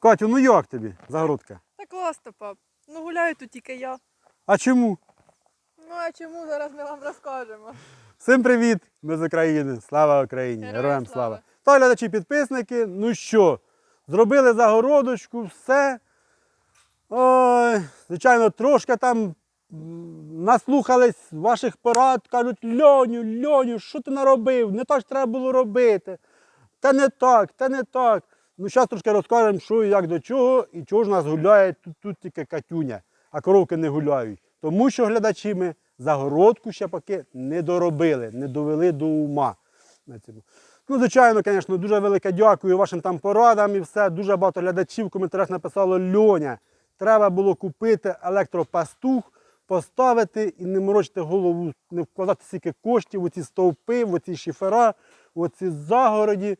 Катю, ну як тобі загородка? Та класно, пап. Ну гуляю тут тільки я. А чому? Ну а чому зараз ми вам розкажемо? Всім привіт! Ми з України. Слава Україні! Героям Героям слава! слава! Та глядачі підписники, ну що, зробили загородочку, все. Ой, звичайно, трошки там наслухались ваших порад, кажуть, Льоню, Льоню, що ти наробив? Не так ж треба було робити. Та не так, та не так. Ну, зараз трошки розкажемо, що і як до чого, і чого ж нас гуляє тут, тут тільки Катюня, а коровки не гуляють. Тому що глядачі ми загородку ще поки не доробили, не довели до ума. Ну, звичайно, звісно, дуже велике дякую вашим там порадам і все. Дуже багато глядачів в коментарях написало Льоня. Треба було купити електропастух, поставити і не морочити голову, не вкладати стільки коштів у ці стовпи, в оці шифера, в ці загороді.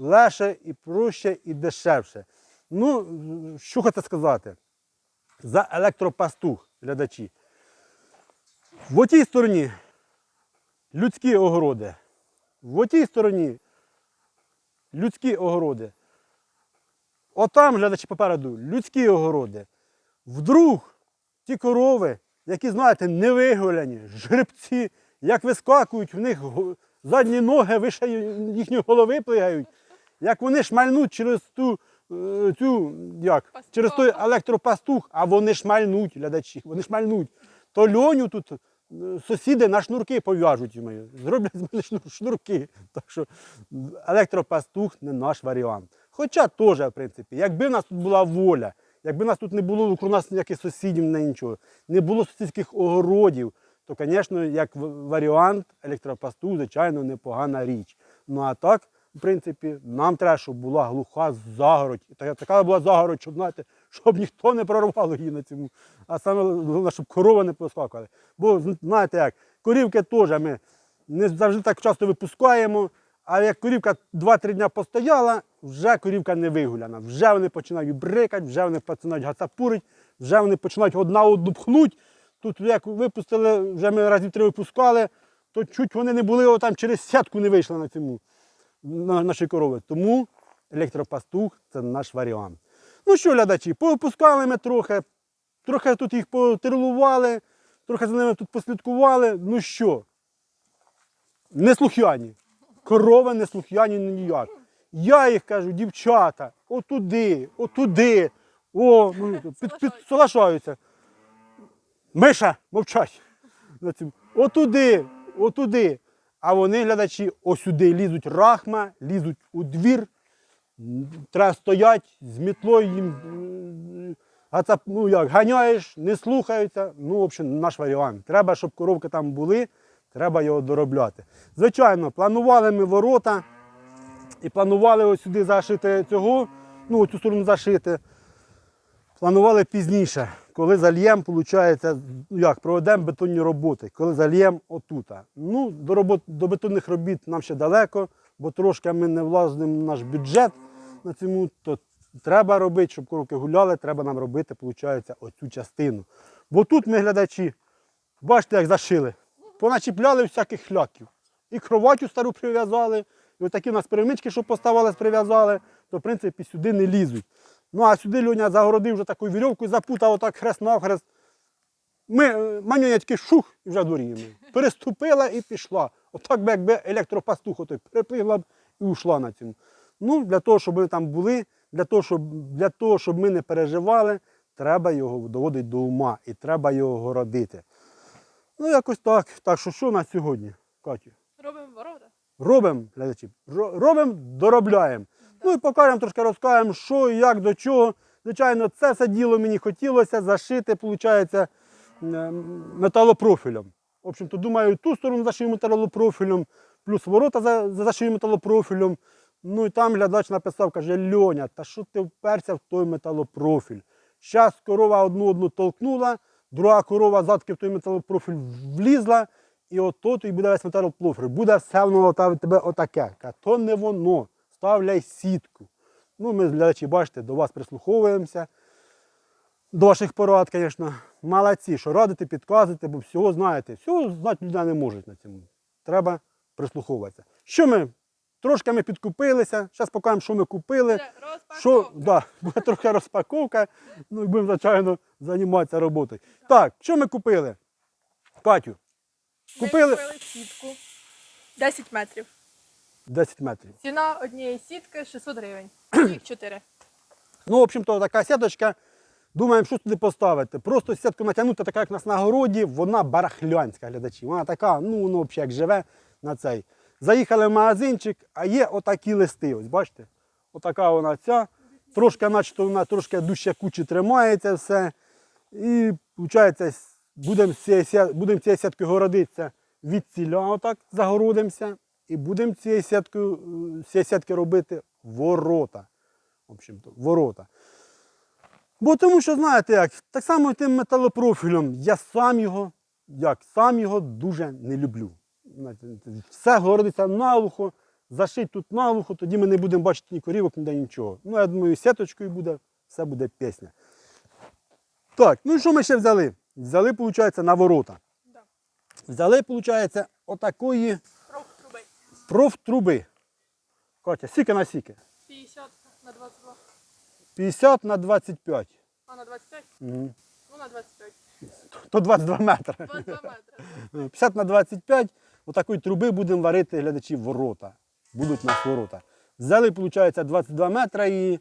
Легше і проще, і дешевше. Ну, що хочу сказати? За електропастух, глядачі. В отій стороні людські огороди. В отій стороні людські огороди. Отам, глядачі попереду, людські огороди. Вдруг ті корови, які, знаєте, не вигуляні, жеребці, як вискакують, в них задні ноги вище їхньої голови плигають, як вони шмальнуть через ту, е, цю, як, через той електропастух, а вони шмальнуть, глядачі, вони шмальнуть. То льоню тут е, сусіди на шнурки пов'яжуть зроблять з мене шнурки. Так що електропастух не наш варіант. Хоча теж, в принципі, якби в нас тут була воля, якби в нас тут не було у нас ніяких сусідів, не нічого, не було сусідських огородів, то, звісно, як варіант електропастух, звичайно, непогана річ. Ну а так, в принципі, нам треба, щоб була глуха загородь. Така- була загородь, щоб, знаєте, щоб ніхто не прорвало її на цьому. А саме головне, щоб корова не поскакали. Бо знаєте як, корівки теж ми не завжди так часто випускаємо. А як корівка 2-3 дня постояла, вже корівка не вигуляна. Вже вони починають брикати, вже вони починають гацапурити, вже вони починають одна одну пхнуть. Тут як випустили, вже ми разів три випускали, то чуть вони не були отам через сятку не вийшли на цьому на наші корови. Тому електропастух це наш варіант. Ну що, глядачі, повипускали ми трохи, трохи тут їх потерлували, трохи за ними тут послідкували. Ну що? Неслухняні. Корови неслухняні ну ніяк. Я їх кажу, дівчата, отуди, отуди. О, ну, під, під, солашаються. Миша, мовчать. Отуди, отуди. А вони, глядачі, осюди лізуть рахма, лізуть у двір. Треба стоять з мітлою їм. ну як, ганяєш, не слухаються. Ну, в общем, наш варіант. Треба, щоб коровки там були, треба його доробляти. Звичайно, планували ми ворота і планували ось сюди зашити цього, ну, цю сторону зашити. Планували пізніше, коли зальємо, виходить, ну як, проведемо бетонні роботи, коли зальємо отута. Ну, до, робот, до бетонних робіт нам ще далеко, бо трошки ми не влазимо наш бюджет на цьому, то треба робити, щоб коровки гуляли, треба нам робити, виходить, оцю частину. Бо тут ми, глядачі, бачите, як зашили. Поначіпляли всяких хляків. І кроватю стару прив'язали, і отакі у нас перемички, що поставили, прив'язали, то в принципі сюди не лізуть. Ну а сюди Льоня загородив вже такою вірьовкою, запутав отак хрест навхрест. Ми, е, манюня тільки шух і вже дуріємо. Переступила і пішла. Отак би якби електропастух отой перепригла б і ушла на цьому. Ну, для того, щоб ми там були, для того, щоб, для того, щоб ми не переживали, треба його доводити до ума і треба його городити. Ну, якось так. Так що що на сьогодні, Катю? Робимо ворота. Робимо, глядачі, робимо, доробляємо. Ну і покажемо, трошки розкажемо, що і як, до чого. Звичайно, це все діло мені хотілося зашити, виходить, металопрофілем. В общем-то, думаю, ту сторону зашию металопрофілем, плюс ворота за- металопрофілем. Ну і там глядач написав, каже, Льоня, та що ти вперся в той металопрофіль? Зараз корова одну одну толкнула, друга корова задки в той металопрофіль влізла, і от і буде весь металопрофіль. Буде все та- тебе отаке. То не воно. Ставляй сітку. Ну, ми, глядачі, бачите, до вас прислуховуємося. До ваших порад, звісно. Молодці, що радите, підказуєте, бо всього знаєте. Всього знати людина не може на цьому. Треба прислуховуватися. Що ми Трошки ми підкупилися. Зараз покажемо, що ми купили. Це Що, да, буде трохи розпаковка, ну і будемо, звичайно, займатися роботою. Так, що ми купили? Катю, Ми купили купили сітку. 10 метрів. 10 метрів. Ціна однієї сітки 600 гривень. Їх 4. Ну, в общем-то, така сіточка. Думаємо, що туди поставити. Просто сітку натягнути, така як у нас на городі, вона барахлянська, глядачі. Вона така, ну, воно взагалі як живе на цей. Заїхали в магазинчик, а є отакі листи. Ось бачите? Отака вона ця. Трошки, начебто, вона трошки дужче кучі тримається все. І, виходить, будемо цією сіткою городитися від ціля, отак загородимося. І будемо цією сіткою, е, цієї сітки робити ворота. В общем-то, ворота. Бо тому що, знаєте як, так само і тим металопрофілем, я сам його, як, сам його дуже не люблю. Все городиться наглухо, зашить тут наглухо, тоді ми не будемо бачити ні корівок, ніде нічого. Ну, я думаю, сіточкою буде, все буде пісня. Так, ну і що ми ще взяли? Взяли, виходить, на ворота. Взяли, виходить, отакої. Профтруби. Катя, сіки на сіки. 50 на 22. 50 на 25. А на 25? Мгм. Ну на 25. То 22 метри. 22 метри. 50 на 25, отакої труби будемо варити глядачі ворота. Будуть нас ворота. Взяли, виходить, 22 метри і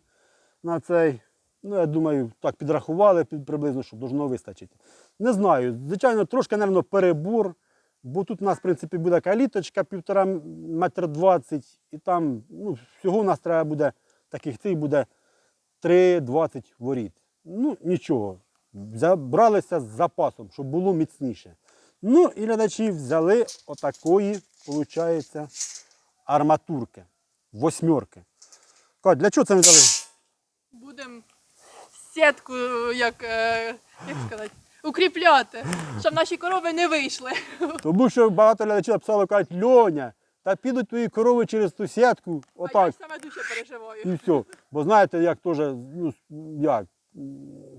на цей, ну я думаю, так підрахували приблизно, щоб должно вистачити. Не знаю, звичайно, трошки, мабуть, перебор, бо тут у нас, в принципі, буде каліточка півтора метр двадцять, і там ну, всього у нас треба буде, таких цих буде 3-20 воріт. Ну, нічого. Забралися з запасом, щоб було міцніше. Ну і глядачі взяли отакої, виходить, арматурки. Восьмерки. Кать, для чого це ми взяли? Будемо сітку, як, е, як сказати, укріпляти, щоб наші корови не вийшли. Тому що багато глядачів написало, кажуть, Льоня, та підуть твої корови через ту сітку, А я отак, саме дуже переживаю. і все. Бо знаєте, як теж, ну, як,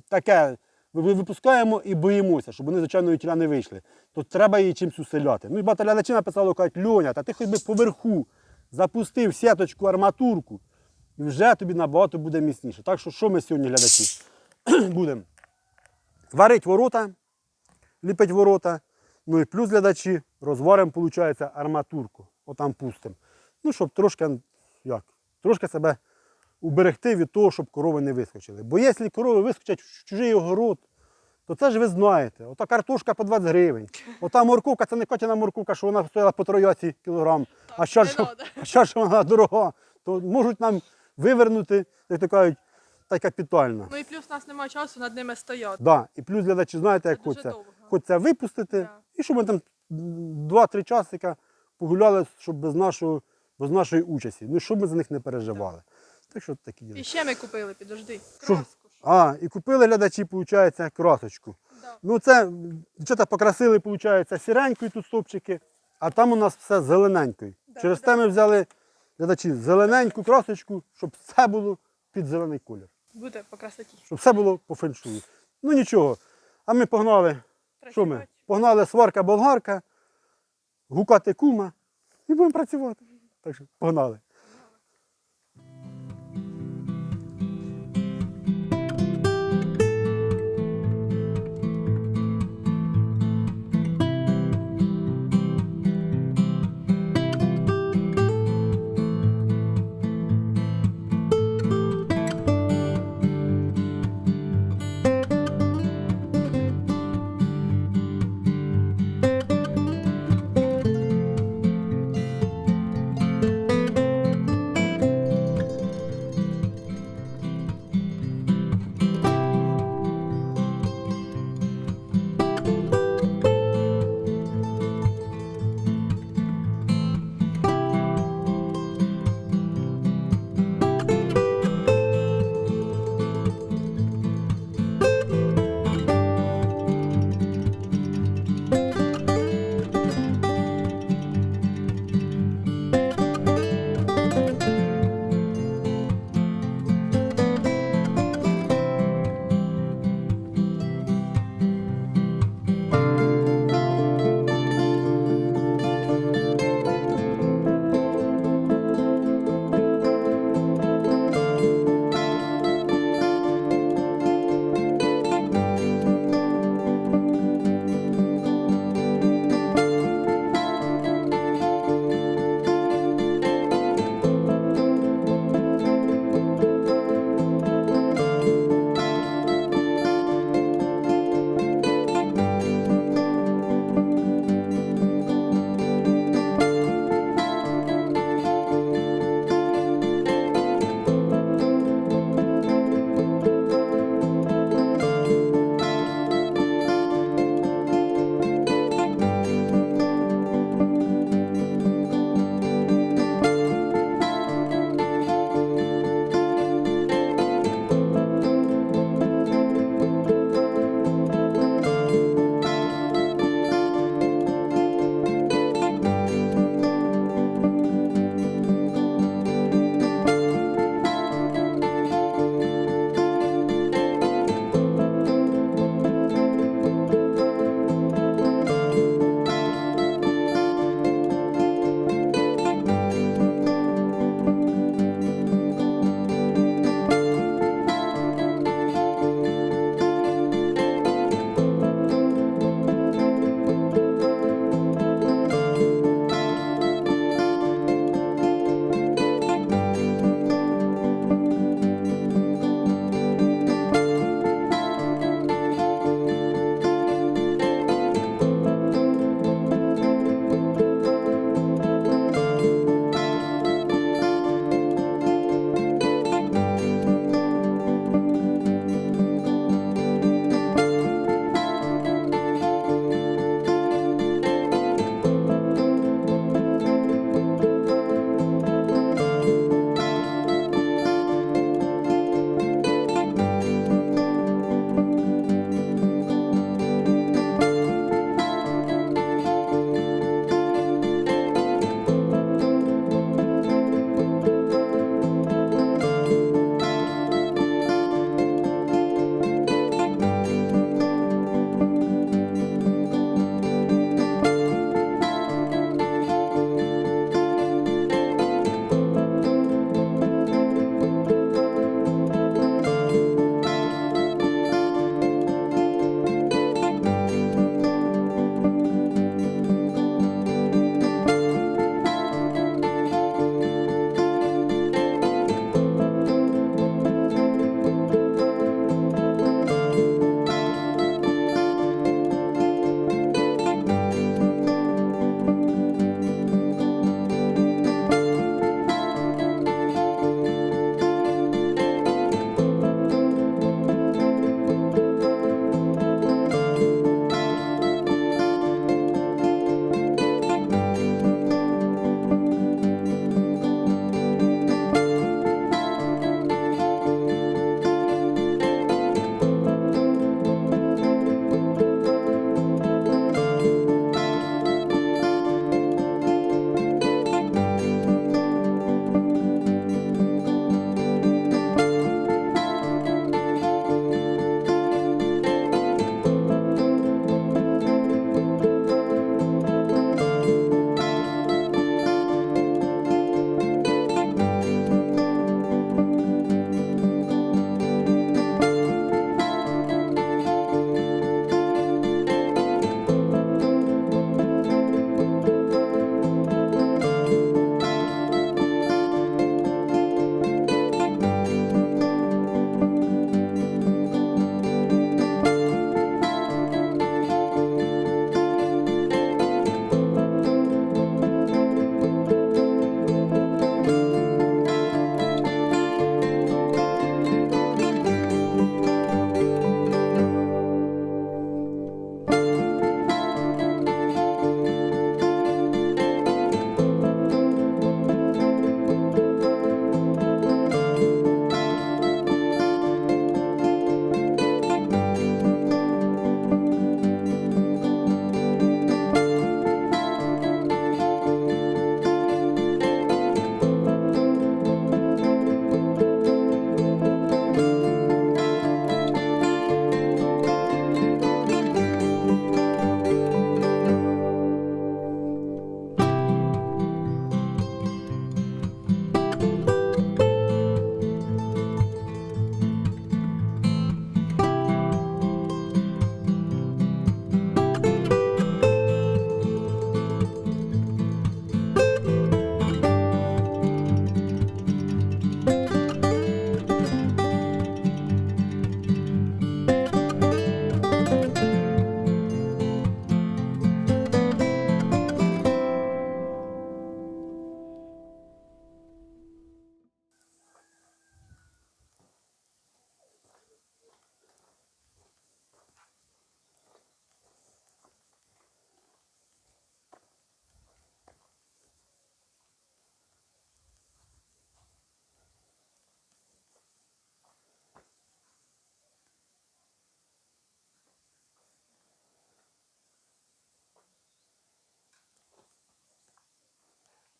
таке, ви- ви- випускаємо і боїмося, щоб вони, звичайно, тіля не вийшли. То треба її чимось уселяти. Ну і багато глядачів написало, кажуть, Льоня, та ти хоч би поверху запустив сіточку, арматурку, і вже тобі набагато буде міцніше. Так що, що ми сьогодні, глядачі, будемо? Варить ворота, ліпить ворота, ну і плюс глядачі розваримо, виходить, арматурку. Отам пустимо. Ну, щоб трошки, як, трошки себе уберегти від того, щоб корови не вискочили. Бо якщо корови вискочать в чужий огород, то це ж ви знаєте, ота картошка по 20 гривень. Ота морковка, це не котяна морковка, що вона стояла по трояці кілограм. Надо. а що ж вона дорога, то можуть нам вивернути, як то кажуть, та й капітально. Ну і плюс у нас немає часу над ними стояти. Да. І плюс глядачі, знаєте, як хочеться. Хочеться випустити, Да. і щоб ми там 2-3 часика погуляли, щоб без, нашого, без нашої участі. Ну, щоб ми за них не переживали. Так що такі діла. І ще ми купили, підожди. Краску. А, і купили глядачі, виходить, красочку. Да. Ну, це дівчата покрасили, виходить, сіренькою тут стопчики, а там у нас все зелененькою. Да, Через да. те ми взяли глядачі зелененьку красочку, щоб все було під зелений колір. Буде по красоті. Щоб все було по феншую. Ну нічого. А ми погнали. Що ми? Погнали сварка болгарка, гукати кума і будемо працювати. Так що погнали.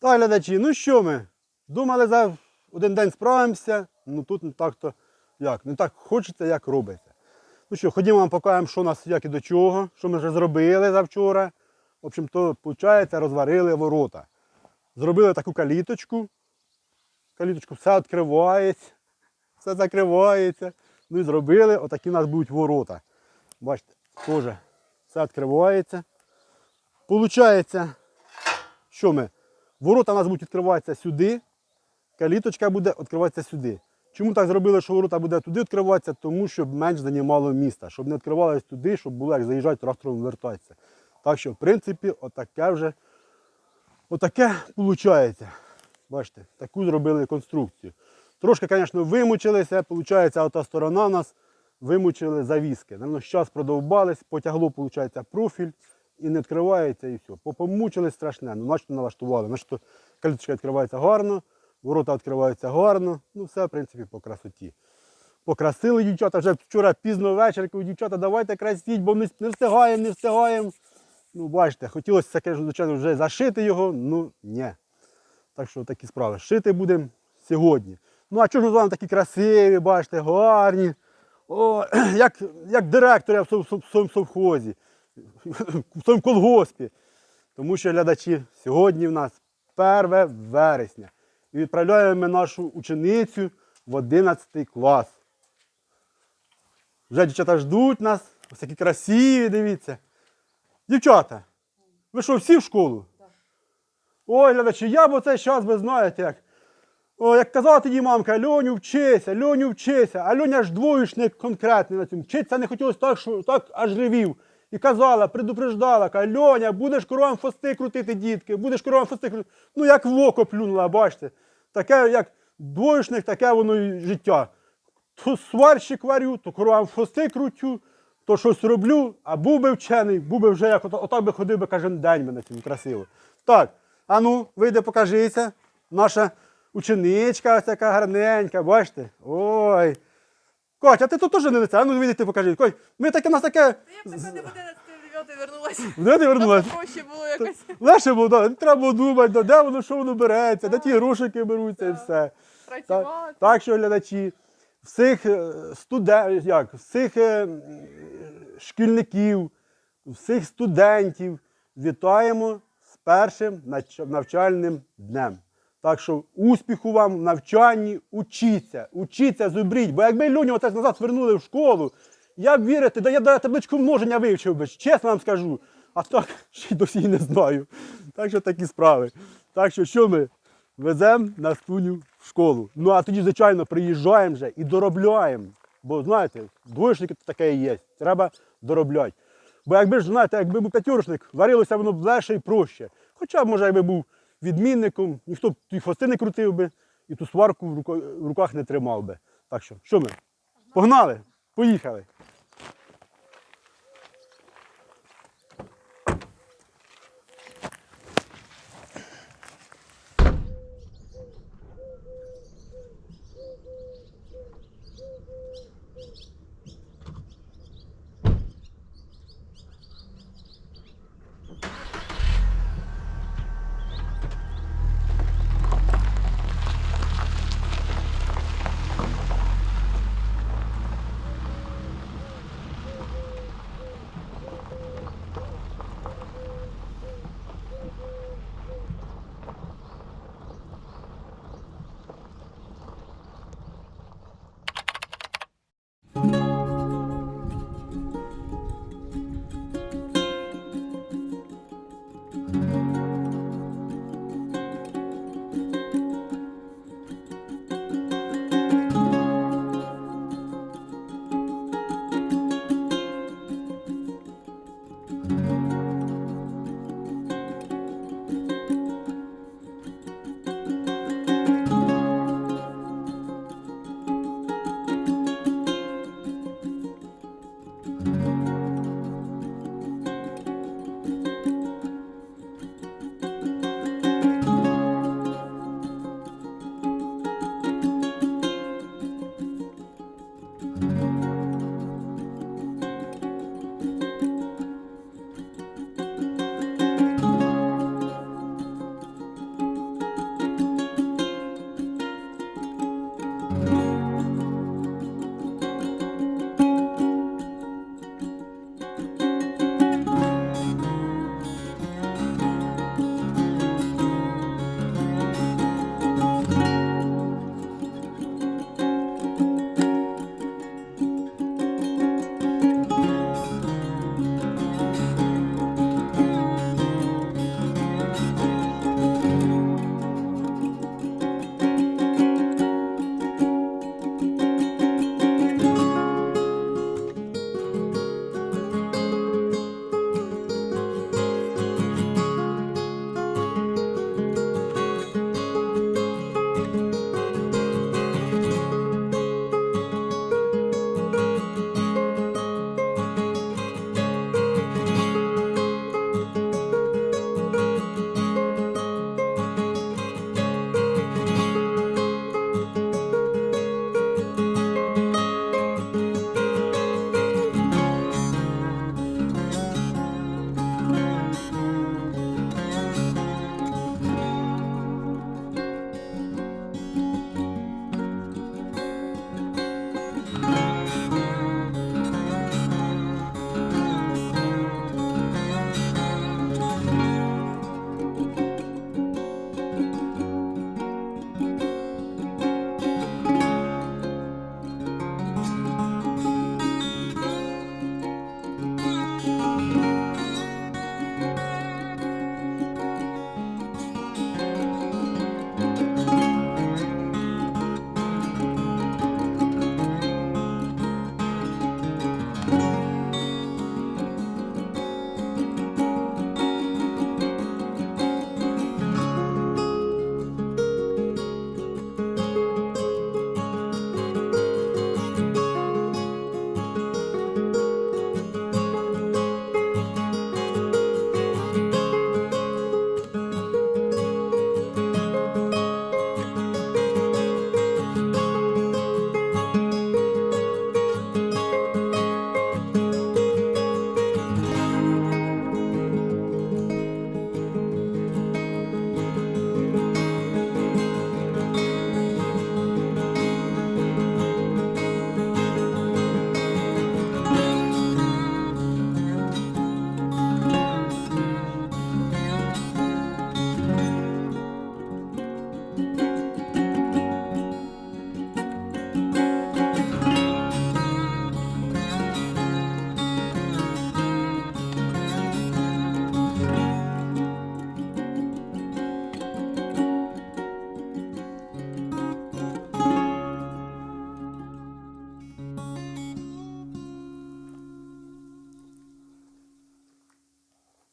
Так, глядачі, ну що ми? Думали за один день справимося, ну тут не так то як, не так хочеться, як робиться. Ну що, ходімо вам покажемо, що у нас як і до чого, що ми вже зробили завчора. В общем, то, виходить, розварили ворота. Зробили таку каліточку. Каліточку все відкривається, все закривається. Ну і зробили, отакі у нас будуть ворота. Бачите, теж все відкривається. Получається, що ми? Ворота у нас будуть відкриватися сюди, каліточка буде відкриватися сюди. Чому так зробили, що ворота буде туди відкриватися? Тому щоб менш займало міста, щоб не відкривалось туди, щоб було як заїжджати трактором вертатися. Так що, в принципі, отаке вже отаке виходить. Бачите, таку зробили конструкцію. Трошки, звісно, вимучилися, виходить, ота сторона у нас вимучили завіски. Наверно, час продовбались, потягло, виходить, профіль і не відкривається і все. Помучились страшне, ну наче налаштували. Значить, каліточка відкривається гарно, ворота відкриваються гарно. Ну, все, в принципі, по красоті. Покрасили дівчата, вже вчора пізно ввечері, кажу, дівчата, давайте красіть, бо не, не встигаємо, не встигаємо. Ну, бачите, хотілося таке, звичайно, вже зашити його, ну ні. Так що такі справи. Шити будемо сьогодні. Ну а чого ж з вами такі красиві, бачите, гарні. О, як, як директор я в сов- сов- сов- совхозі, в своєму колгоспі. Тому що глядачі, сьогодні в нас 1 вересня. І відправляємо ми нашу ученицю в 11 клас. Вже дівчата ждуть нас, ось такі красиві, дивіться. Дівчата, ви що, всі в школу? Ой, глядачі, я б оцей час, ви знаєте, як. О, як казала тоді мамка, Льоню вчися, Льоню вчися, а Льоня ж двоєчник конкретний на цьому. Вчитися не хотілося так, що так аж ревів. І казала, предупреждала, каже, Льоня, будеш коровам хвости крутити, дітки, будеш коровам хвости крутити. Ну, як в око плюнула, бачите. Таке, як двоєчник, таке воно і життя. То сварщик варю, то коровам хвости крутю, то щось роблю, а був би вчений, був би вже як отак би ходив би кожен день на цьому красиво. Так, а ну, вийде, покажися. Наша ученичка ось така гарненька, бачите? Ой. Котя, ти тут теж не лице, а ну вийди, покажи. Коть, ми таке, у нас таке. Я б така не буде 9 вернулася. Де ти вернулась? Проще було якось. Легше було, да, не треба було думати, да, де воно, що воно береться, де ті грошики беруться і все. Працювати. так що глядачі, всіх студентів, як, всіх е, шкільників, всіх студентів вітаємо з першим навчальним днем. Так що успіху вам в навчанні, учіться, учіться, зубріть. Бо якби Льоню отець назад вернули в школу, я б вірите, да я б табличку множення вивчив би, чесно вам скажу. А так ще й досі не знаю. Так що такі справи. Так що що ми? Веземо Настуню в школу. Ну а тоді, звичайно, приїжджаємо вже і доробляємо. Бо знаєте, двоєчники то таке і є. Треба доробляти. Бо якби ж, знаєте, якби був п'ятюрочник, варилося воно б легше і проще. Хоча б, може, якби був відмінником, ніхто б ті хвости не крутив би і ту сварку в, руках не тримав би. Так що, що ми? Погнали? Поїхали.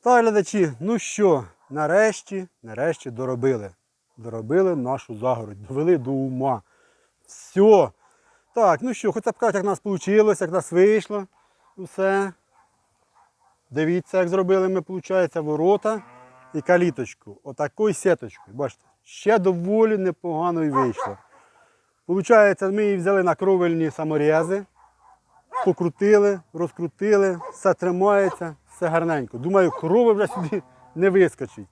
Так, глядачі, ну що, нарешті, нарешті доробили. Доробили нашу загородь, довели до ума. Все. Так, ну що, хочеться показати, як в нас вийшло, як в нас вийшло. Усе. Дивіться, як зробили ми, виходить, ворота і каліточку. Отакою сіточкою. Бачите, ще доволі непогано і вийшло. Получається, ми її взяли на кровельні саморези, покрутили, розкрутили, все тримається, все гарненько. Думаю, корови вже сюди не вискочить.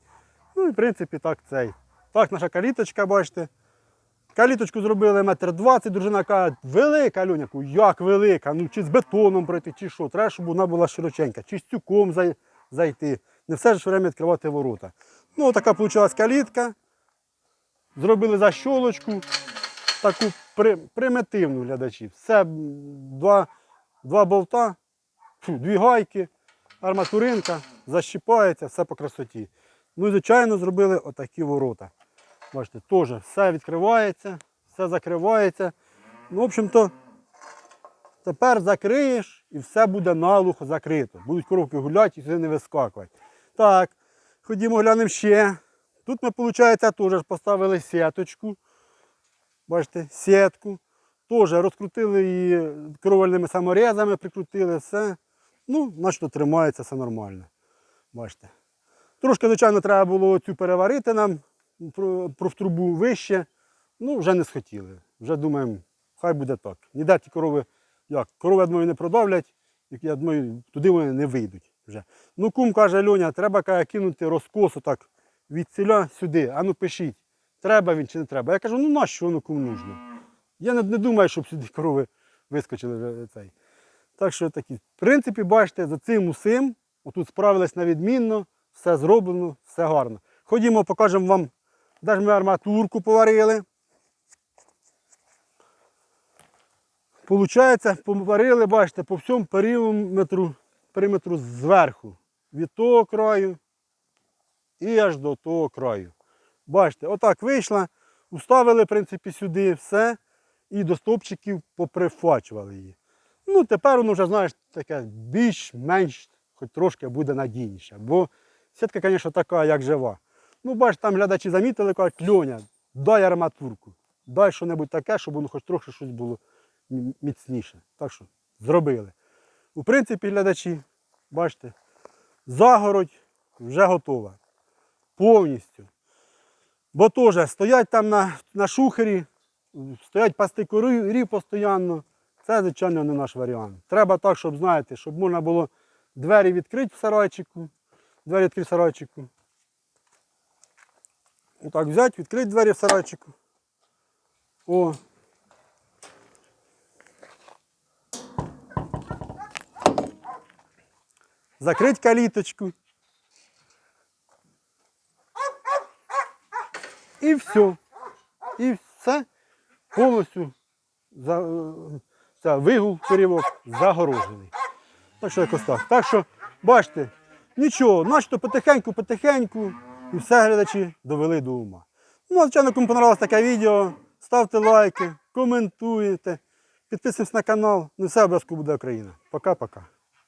Ну і в принципі так цей. Так, наша каліточка, бачите. Каліточку зробили метр двадцять, дружина каже, велика Льоняку, як велика, ну чи з бетоном пройти, чи що. Треба, щоб вона була широченька, чи з тюком зай- зайти. Не все ж время відкривати ворота. Ну, така вийшла калітка. Зробили защолочку, таку при, примітивну глядачі. Все, два, два болта, фу, дві гайки, арматуринка, защіпається, все по красоті. Ну і звичайно зробили отакі ворота. Бачите, теж все відкривається, все закривається. Ну, в общем-то, тепер закриєш і все буде наглухо закрито. Будуть коровки гуляти і сюди не вискакувати. Так, ходімо глянемо ще. Тут ми, виходить, теж поставили сіточку. Бачите, сітку. Теж розкрутили її кровельними саморезами, прикрутили все. Ну, начебто тримається, все нормально. Бачите. Трошки, звичайно, треба було цю переварити нам про, про трубу вище. Ну, вже не схотіли. Вже думаємо, хай буде так. Ніде ті корови, як, корови, я думаю, не продавлять, я думаю, туди вони не вийдуть вже. Ну, кум каже, Льоня, треба каже, кинути розкосу так від ціля сюди. А ну пишіть, треба він чи не треба. Я кажу, ну нащо воно кому нужно? Я не, не думаю, щоб сюди корови вискочили цей. Так що такі. В принципі, бачите, за цим усім, отут справились на відмінно, все зроблено, все гарно. Ходімо, покажемо вам, де ж ми арматурку поварили. Получається, поварили, бачите, по всьому периметру, периметру зверху. Від того краю і аж до того краю. Бачите, отак вийшла, уставили, в принципі, сюди все і до стовпчиків поприфачували її. Ну, тепер воно вже, знаєш, таке більш-менш, хоч трошки буде надійніше. Бо сітка, звісно, така, як жива. Ну, бач, там глядачі замітили, кажуть, Льоня, дай арматурку, дай що-небудь таке, щоб воно хоч трохи щось було міцніше. Так що зробили. У принципі, глядачі, бачите, загородь вже готова. Повністю. Бо теж стоять там на, на шухері, стоять пасти корів постійно. Це, звичайно, не наш варіант. Треба так, щоб, знаєте, щоб можна було двері відкрити в сарайчику. Двері відкрити в сарайчику. Отак взяти, відкрити двері в сарайчику. О. Закрити каліточку. І все. І все повністю це, вигул корівок загорожений. Так що якось так. Так що, бачите, нічого, начебто потихеньку-потихеньку і все глядачі довели до ума. Ну, звичайно, кому понравилось таке відео, ставте лайки, коментуйте, підписуйтесь на канал. Ну все обов'язково буде Україна. Пока-пока.